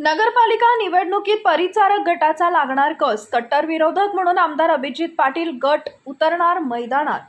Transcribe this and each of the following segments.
नगरपालिका निवडणुकीत परिचारक गटाचा लागणार कस? कट्टर विरोधक म्हणून आमदार अभिजित पाटील गट उतरणार मैदानात.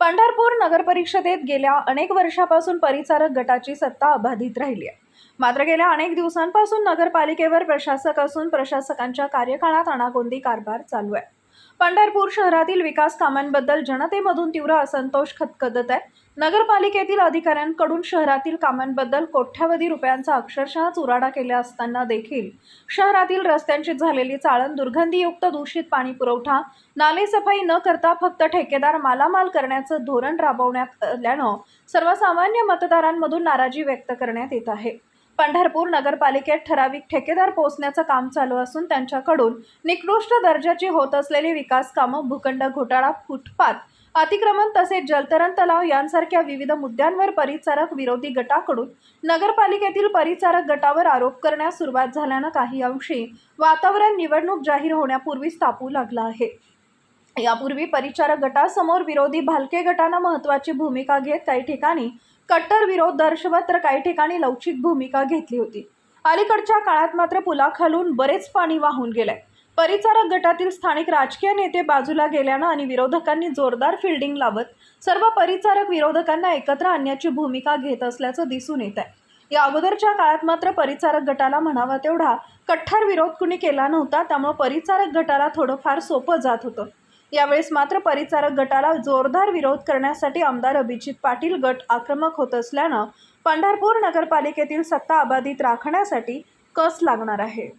पंढरपूर नगरपरिषदेत गेल्या अनेक वर्षापासून परिचारक गटाची सत्ता अबाधित राहिली आहे. मात्र गेल्या अनेक दिवसांपासून नगरपालिकेवर प्रशासक असून प्रशासकांच्या कार्यकाळात अनागोंदी कारभार चालू आहे. पंढरपूर शहरातील विकास कामांबद्दल जनतेमधून तीव्र असंतोष खतखदत आहे. नगरपालिकेतील अधिकाऱ्यांकडून शहरातील कामांबद्दल कोट्यावधी रुपयांचा अक्षरशः चुराडा केला असताना देखील शहरातील रस्त्यांची झालेली चाळण दुर्गंधीयुक्त दूषित पाणी पुरवठा नालेसफाई न करता फक्त ठेकेदार मालामाल करण्याचं धोरण राबवण्यात आल्यानं सर्वसामान्य मतदारांमधून नाराजी व्यक्त करण्यात येत आहे. पंढरपूर नगरपालिकेत ठराविक ठेकेदार पोहोचण्याचं काम चालू असून त्यांच्याकडून निकृष्ट दर्जाची होत असलेली विकास कामं भूखंड घोटाळा फुटपाथ अतिक्रमण तसेच जलतरण तलाव यांसारख्या विविध मुद्द्यांवर परिचारक विरोधी गटाकडून नगरपालिकेतील परिचारक गटावर आरोप करण्यास सुरुवात झाल्यानं काही अंशी वातावरण निवडणूक जाहीर होण्यापूर्वी तापू लागलं आहे. यापूर्वी परिचारक गटासमोर विरोधी भालके गटानं महत्त्वाची भूमिका घेत काही ठिकाणी कट्टर विरोध दर्शवत तर काही ठिकाणी लवचिक भूमिका घेतली होती. अलीकडच्या काळात मात्र पुलाखालून बरेच पाणी वाहून गेलंय. परिचारक गटातील स्थानिक राजकीय नेते बाजूला गेल्यानं आणि विरोधकांनी जोरदार फिल्डिंग लावत सर्व परिचारक विरोधकांना एकत्र आणण्याची भूमिका घेत असल्याचं दिसून येत आहे या अगोदरच्या काळात मात्र परिचारक गटाला म्हणावा तेवढा कठ्ठार विरोध कुणी केला नव्हता त्यामुळे परिचारक गटाला थोडंफार सोपं जात होतं. यावेळेस मात्र परिचारक गटाला जोरदार विरोध करण्यासाठी आमदार अभिजित पाटील गट आक्रमक होत असल्यानं पंढरपूर नगरपालिकेतील सत्ता अबाधित राखण्यासाठी कस लागणार आहे?